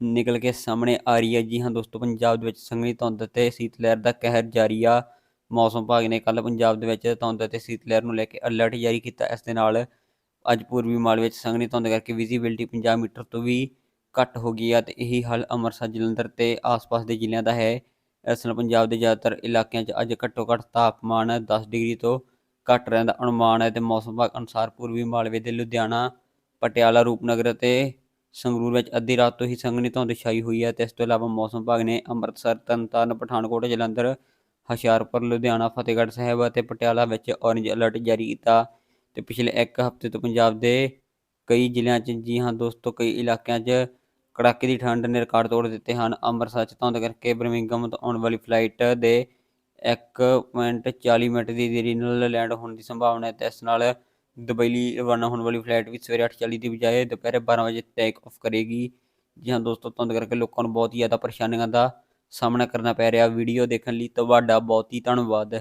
ਨਿਕਲ ਕੇ ਸਾਹਮਣੇ ਆ ਰਹੀ ਹੈ। ਜੀ ਹਾਂ ਦੋਸਤੋ, ਪੰਜਾਬ ਦੇ ਵਿੱਚ ਸੰਘਣੀ ਧੁੰਦ ਤੇ ਸੀਤ ਲਹਿਰ ਦਾ ਕਹਿਰ ਜਾਰੀ ਆ। ਮੌਸਮ ਵਿਭਾਗ ਨੇ ਕੱਲ ਪੰਜਾਬ ਦੇ ਵਿੱਚ ਧੁੰਦ ਤੇ ਸੀਤ ਲਹਿਰ ਨੂੰ ਲੈ ਕੇ ਅਲਰਟ ਜਾਰੀ ਕੀਤਾ। ਇਸ ਦੇ ਨਾਲ ਅੱਜ ਪੂਰਬੀ ਮਾਲ ਵਿੱਚ ਸੰਘਣੀ ਧੁੰਦ ਕਰਕੇ ਵਿਜ਼ੀਬਿਲਟੀ 50 ਮੀਟਰ ਤੋਂ ਵੀ ਘੱਟ ਹੋ ਗਈ ਆ ਤੇ ਇਹੀ ਹਾਲ ਅੰਮ੍ਰਿਤਸਰ, ਜਲੰਧਰ ਤੇ ਆਸ-ਪਾਸ ਦੇ ਜ਼ਿਲ੍ਹਿਆਂ ਦਾ ਹੈ। ਇਸ ਨਾਲ ਪੰਜਾਬ ਦੇ ਜ਼ਿਆਦਾਤਰ ਇਲਾਕਿਆਂ 'ਚ ਅੱਜ ਘੱਟੋ ਘੱਟ ਤਾਪਮਾਨ 10 ਡਿਗਰੀ ਤੋਂ ਘੱਟ ਰਹਿਣ ਦਾ ਅਨੁਮਾਨ ਹੈ ਤੇ ਮੌਸਮ ਵਿਭਾਗ ਅਨੁਸਾਰ ਪੂਰਬੀ ਮਾਲਵੇ ਦੇ ਲੁਧਿਆਣਾ, ਪਟਿਆਲਾ, ਰੂਪਨਗਰ ਅਤੇ ਸੰਗਰੂਰ ਵਿੱਚ ਅੱਧੀ ਰਾਤ ਤੋਂ ਹੀ ਸੰਘਣੀ ਧੁੰਦ ਛਾਈ ਹੋਈ ਹੈ ਤੇ ਇਸ ਤੋਂ ਇਲਾਵਾ ਮੌਸਮ ਵਿਭਾਗ ਨੇ ਅੰਮ੍ਰਿਤਸਰ, ਤਰਨਤਾਰਨ, ਪਠਾਨਕੋਟ, ਜਲੰਧਰ, ਹੁਸ਼ਿਆਰਪੁਰ, ਲੁਧਿਆਣਾ, ਫਤਿਹਗੜ੍ਹ ਸਾਹਿਬ ਅਤੇ ਪਟਿਆਲਾ ਵਿੱਚ ਔਰੇਂਜ ਅਲਰਟ ਜਾਰੀ ਕੀਤਾ ਤੇ ਪਿਛਲੇ ਇੱਕ ਹਫ਼ਤੇ ਤੋਂ ਪੰਜਾਬ ਦੇ ਕਈ ਜ਼ਿਲ੍ਹਿਆਂ 'ਚ ਜੀ ਹਾਂ ਦੋਸਤੋ ਕਈ ਇਲਾਕਿਆਂ 'ਚ ਕੜਾਕੇ ਦੀ ਠੰਡ ਨੇ ਰਿਕਾਰਡ ਤੋੜ ਦਿੱਤੇ ਹਨ। ਅੰਮ੍ਰਿਤਸਰ 'ਚ ਧੁੰਦ ਕਰਕੇ ਬਰਮਿੰਗਮ ਤੋਂ ਆਉਣ ਵਾਲੀ ਫਲਾਈਟ ਦੇ 1.40 ਮਿੰਟ ਦੀ ਦੇਰੀ ਨਾਲ ਲੈਂਡ ਹੋਣ ਦੀ ਸੰਭਾਵਨਾ ਹੈ ਤੇ ਇਸ ਨਾਲ ਦੁਬਈ ਲਈ ਰਵਾਨਾ ਹੋਣ ਵਾਲੀ ਫਲਾਈਟ ਵੀ ਸਵੇਰੇ 8:40 ਦੀ ਬਜਾਏ ਦੁਪਹਿਰ 12 ਵਜੇ ਟੇਕ ਆਫ ਕਰੇਗੀ। ਜੀ ਹਾਂ ਦੋਸਤੋ ਧੁੰਦ ਕਰਕੇ ਲੋਕਾਂ ਨੂੰ ਬਹੁਤ ਹੀ ਜ਼ਿਆਦਾ ਪਰੇਸ਼ਾਨੀਆਂ ਦਾ ਸਾਹਮਣਾ ਕਰਨਾ ਪੈ ਰਿਹਾ। ਵੀਡੀਓ ਦੇਖਣ ਲਈ ਤੁਹਾਡਾ ਬਹੁਤ ਹੀ ਧੰਨਵਾਦ।